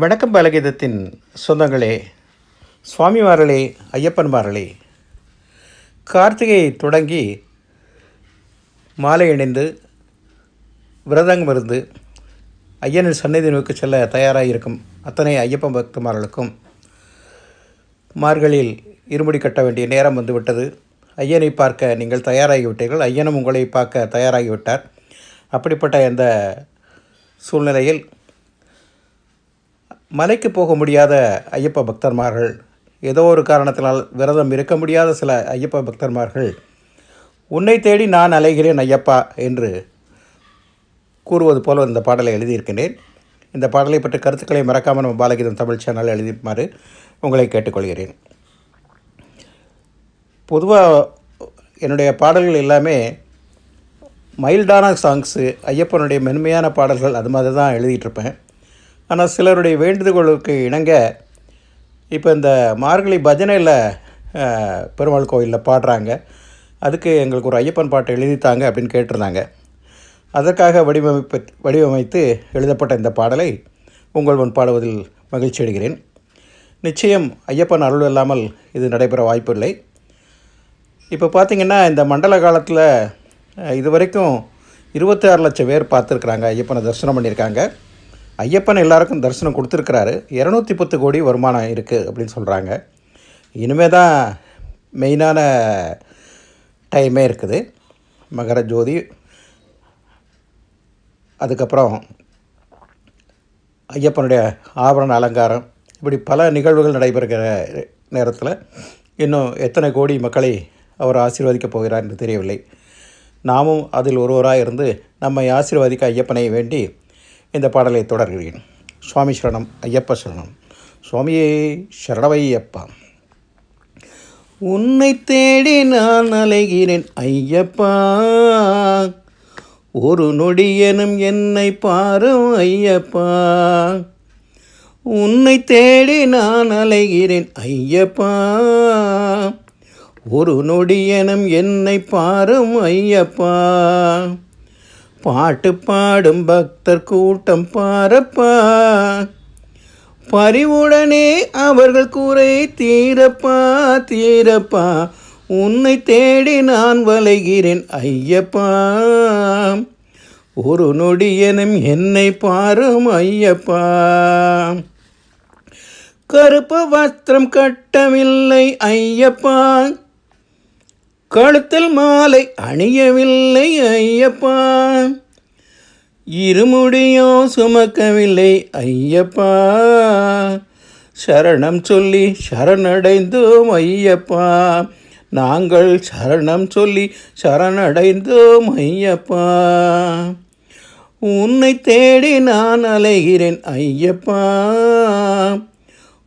வணக்கம் பலகீதத்தின் சொந்தங்களே சுவாமிமார்களே ஐயப்பன்மார்களே. கார்த்திகை தொடங்கி மாலை இணைந்து விரதங்கம் இருந்து ஐயனின் சந்நிதி நோக்கி செல்ல தயாராக இருக்கும் அத்தனை ஐயப்பன் பக்தமார்களுக்கும் மார்கழியில் இருமுடி கட்ட வேண்டிய நேரம் வந்துவிட்டது. ஐயனை பார்க்க நீங்கள் தயாராகிவிட்டீர்கள். ஐயனும் உங்களை பார்க்க தயாராகிவிட்டார். அப்படிப்பட்ட இந்த சூழ்நிலையில் மலைக்கு போக முடியாத ஐயப்ப பக்தர்மார்கள் ஏதோ ஒரு காரணத்தினால் விரதம் இருக்க முடியாத சில ஐயப்ப பக்தர்மார்கள் உன்னை தேடி நான் அலைகிறேன் ஐயப்பா என்று கூறுவது போல இந்த பாடலை எழுதியிருக்கின்றேன். இந்த பாடலை பற்றி கருத்துக்களை மறக்காமல் நம்ம பாலகீதம் தமிழ் சேனல் எழுதிமாறு உங்களை கேட்டுக்கொள்கிறேன். பொதுவாக என்னுடைய பாடல்கள் எல்லாமே மைல்டான சாங்ஸு ஐயப்பனுடைய மென்மையான பாடல்கள் அது மாதிரி தான் எழுதிட்டுருப்பேன் ஆனால் சிலருடைய வேண்டுகோளுக்கு இணங்க இப்போ இந்த மார்கழி பஜனையில் பெருமாள் கோயிலில் பாடுறாங்க. அதுக்கு எங்களுக்கு ஒரு ஐயப்பன் பாட்டு எழுதித்தாங்க அப்படின்னு கேட்டிருந்தாங்க. அதற்காக வடிவமைப்பு வடிவமைத்து எழுதப்பட்ட இந்த பாடலை உங்கள் முன் பாடுவதில் மகிழ்ச்சி அடைகிறேன். நிச்சயம் ஐயப்பன் அருள் இல்லாமல் இது நடைபெற வாய்ப்பில்லை இப்போ பார்த்தீங்கன்னா இந்த மண்டல காலத்தில் இது வரைக்கும் இருபத்தாறு லட்சம் பேர் பார்த்துருக்குறாங்க ஐயப்பனை தரிசனம் பண்ணியிருக்காங்க. ஐயப்பன் எல்லாருக்கும் தரிசனம் கொடுத்துருக்கிறாரு. இரநூத்தி பத்து கோடி வருமானம் இருக்குது அப்படின்னு சொல்கிறாங்க இனிமே தான் மெயினான டைமே இருக்குது. மகர ஜோதி அதுக்கப்புறம் ஐயப்பனுடைய ஆபரண அலங்காரம் இப்படி பல நிகழ்வுகள் நடைபெறுகிற நேரத்தில் இன்னும் எத்தனை கோடி மக்களை அவர் ஆசீர்வதிக்கப் போகிறார் என்று தெரியவில்லை. நாமும் அதில் ஒருவராக இருந்து நம்மை ஆசீர்வதிக்க ஐயப்பனை வேண்டி இந்த பாடலை தொடர்கிறேன். சுவாமி சரணம் ஐயப்ப சரணம். சுவாமியே சரணவையப்பா. உன்னை தேடி நான் அலைகிறேன் ஐயப்பா. ஒரு நொடியனும் என்னை பாரும் ஐயப்பா. உன்னை தேடி நான் அலைகிறேன் ஐயப்பா. ஒரு நொடியனும் என்னை பாரும் ஐயப்பா. பாட்டு பாடும் பக்தர் கூட்டம் பாரப்பா. பரிவுடனே அவர்கள் கூரை தீரப்பா தீரப்பா. உன்னை தேடி நான் வலைகிறேன் ஐயப்பா. ஒரு நொடியனும் என்னை பாரும் ஐயப்பா. கருப்பு வஸ்திரம் கட்டவில்லை ஐயப்பா. கழுத்தில் மாலை அணியவில்லை ஐயப்பா. இருமுடியோ சுமக்கவில்லை ஐயப்பா. சரணம் சொல்லி சரணடைந்தோம் ஐயப்பா. நாங்கள் சரணம் சொல்லி சரணடைந்தோம் ஐயப்பா. உன்னை தேடி நான் அலைகிறேன் ஐயப்பா.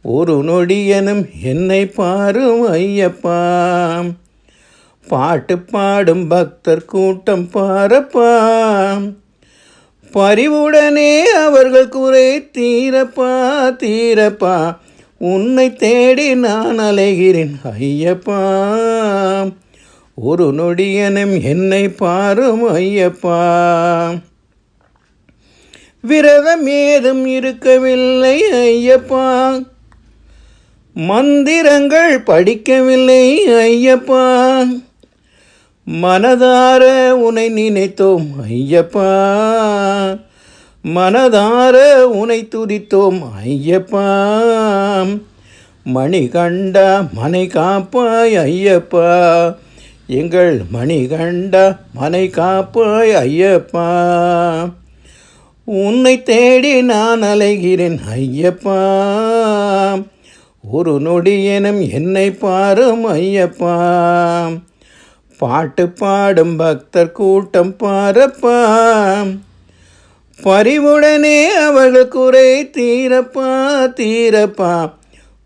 ஒரு நொடியனும் என்னை பாரும் ஐயப்பா. பாட்டு பாடும் பக்தர் கூட்டம் பாரப்பா பரிவுடனே அவர்கள் குறை தீரப்பா தீரப்பா. உன்னை தேடி நான் அலைகிறேன் ஐயப்பா. ஒரு நொடியனும் என்னை பாரும் ஐயப்பா. விரதம் ஏதும் இருக்கவில்லை ஐயப்பா. மந்திரங்கள் படிக்கவில்லை ஐயப்பா. மனதார உனை நினைத்தோம் ஐயப்பா. மனதார உனை துதித்தோம் ஐயப்பா. மணிகண்டா மனை காப்பாய் ஐயப்பா. எங்கள் மணிகண்டா மனை காப்பாய் ஐயப்பா. உன்னை தேடி நான் அலைகிறேன் ஐயப்பா. ஒரு நொடியெனும் என்னை பாரும் ஐயப்பா. பாட்டு பாடும் பக்தர் கூட்டம் பாரப்பா பரிவுடனே அவர்கள் குறை தீரப்பா தீரப்பா.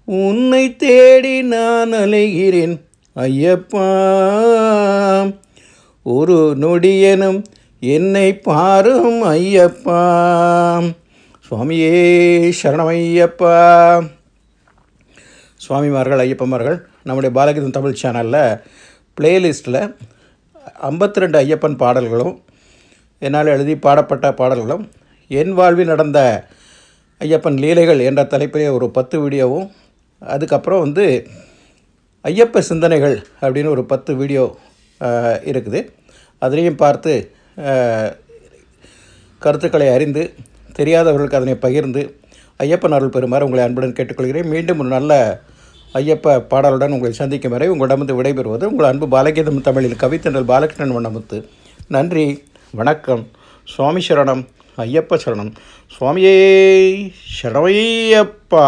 உன்னை தேடி நான் அலைகிறேன் ஐயப்பா. ஒரு நொடியனும் என்னை பாரும் ஐயப்பா. சுவாமியே சரணமையப்பா. சுவாமிமார்கள் ஐயப்பமார்கள் நம்முடைய பாலகீதம் தமிழ் சேனலில் பிளேலிஸ்ட்டில் ஐம்பத்தி ரெண்டு ஐயப்பன் பாடல்களும் என்னால் எழுதி பாடப்பட்ட பாடல்களும் என் வாழ்வில் நடந்த ஐயப்பன் லீலைகள் என்ற தலைப்பிலே ஒரு பத்து வீடியோவும் அதுக்கப்புறம் வந்து ஐயப்ப சிந்தனைகள் அப்படின்னு ஒரு பத்து வீடியோ இருக்குது. அதுலேயும் பார்த்து கருத்துக்களை அறிந்து தெரியாதவர்களுக்கு அதனை பகிர்ந்து ஐயப்பன் அருள் பெறுமாறு உங்களை அன்புடன் கேட்டுக்கொள்கிறேன். மீண்டும் ஒரு நல்ல ஐயப்ப பாடலுடன் உங்களை சந்திக்கும் வரை உங்களிடமிருந்து விடைபெறுவது உங்கள் அன்பு பாலகீதம் தமிழில் கவித்தன்றல் பாலகிருஷ்ணன் வண்ணமுத்து. நன்றி வணக்கம். சுவாமி சரணம் ஐயப்ப சரணம். சுவாமியே சரணையப்பா